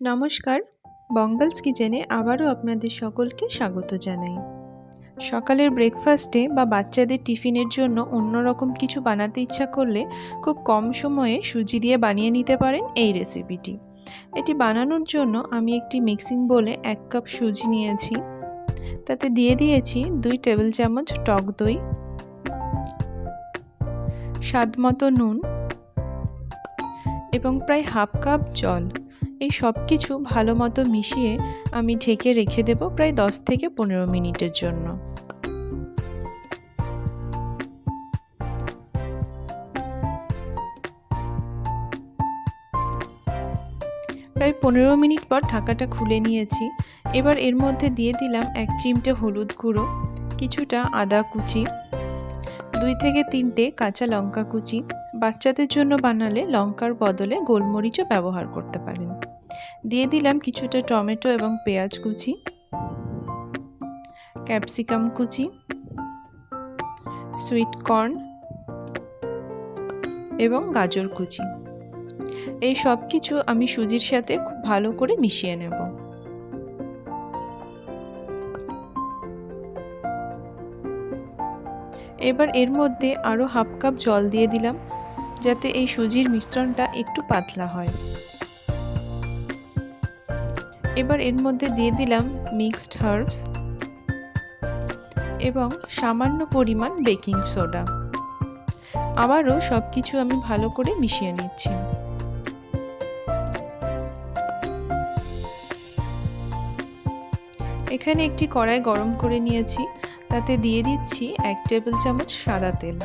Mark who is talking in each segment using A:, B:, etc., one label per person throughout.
A: নমস্কার বঙ্গালস কিচেনে আবারও আপনাদের সকলকে স্বাগত জানাই। সকালের ব্রেকফাস্টে বা বাচ্চাদের টিফিনের জন্য অন্যরকম কিছু বানাতে ইচ্ছা করলে খুব কম সময়ে সুজি দিয়ে বানিয়ে নিতে পারেন এই রেসিপিটি এটি বানানোর জন্য আমি একটি মিক্সিং বোলে এক কাপ সুজি নিয়েছি। তাতে দিয়ে দিয়েছি দুই টেবিল চামচ টক দই স্বাদ মতো নুন এবং প্রায় হাফ কাপ জল। এই সব কিছু ভালো মতো মিশিয়ে আমি ঢেকে রেখে দেব প্রায় দশ থেকে পনেরো মিনিটের জন্য। প্রায় পনেরো মিনিট পর ঢাকাটা খুলে নিয়েছি। এবার এর মধ্যে দিয়ে দিলাম এক চিমটে হলুদ গুঁড়ো, কিছুটা আদা কুচি, দুই থেকে তিনটে কাঁচা লঙ্কা কুচি বাচ্চাদের জন্য বানালে লঙ্কার বদলে গোলমরিচও ব্যবহার করতে পারেন। দিয়ে দিলাম কিছুটা টমেটো এবং পেঁয়াজ কুচি, ক্যাপসিকাম কুচি, সুইট কর্ন এবং গাজর কুচি। এই সব কিছু আমি সুজির সাথে খুব ভালো করে মিশিয়ে নেব। এবার এর মধ্যে আরও হাফ কাপ জল দিয়ে দিলাম। যাতে এই সুজির মিশ্রণটা একটু পাতলা হয়। এবার এর মধ্যে দিয়ে দিলাম মিক্সড হার্বস এবং সামান্য পরিমাণ বেকিং সোডা। আবারও সব কিছু আমি ভালো করে মিশিয়ে নিচ্ছি। এখানে একটি কড়াই গরম করে নিয়েছি। তাতে দিয়ে দিচ্ছি এক টেবিল চামচ সাদা তেল।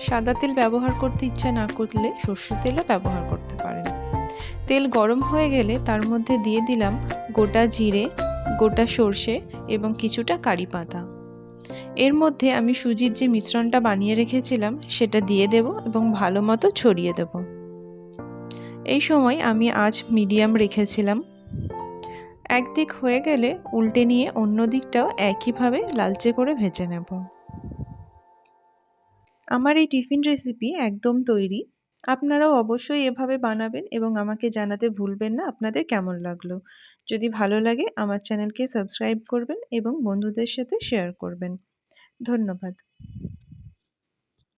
A: সাদা তেল ব্যবহার করতে ইচ্ছা না করলে সর্ষের তেলও ব্যবহার করতে পারেন। তেল গরম হয়ে গেলে তার মধ্যে দিয়ে দিলাম গোটা জিরে, গোটা সর্ষে এবং কিছুটা কারি পাতা। এর মধ্যে আমি সুজির যে মিশ্রণটা বানিয়ে রেখেছিলাম সেটা দিয়ে দেব এবং ভালো মতো ছড়িয়ে দেব। এই সময় আমি আজ মিডিয়াম রেখেছিলাম। একদিক হয়ে গেলে উল্টে নিয়ে অন্য দিকটাও একইভাবে লালচে করে ভেজে নেব। আমার এই টিফিন রেসিপি একদম তৈরি। আপনারাও অবশ্যই এভাবে বানাবেন এবং আমাকে জানাতে ভুলবেন না আপনাদের কেমন লাগল। যদি ভালো লাগে আমার চ্যানেলকে সাবস্ক্রাইব করবেন এবং বন্ধুদের সাথে শেয়ার করবেন। ধন্যবাদ।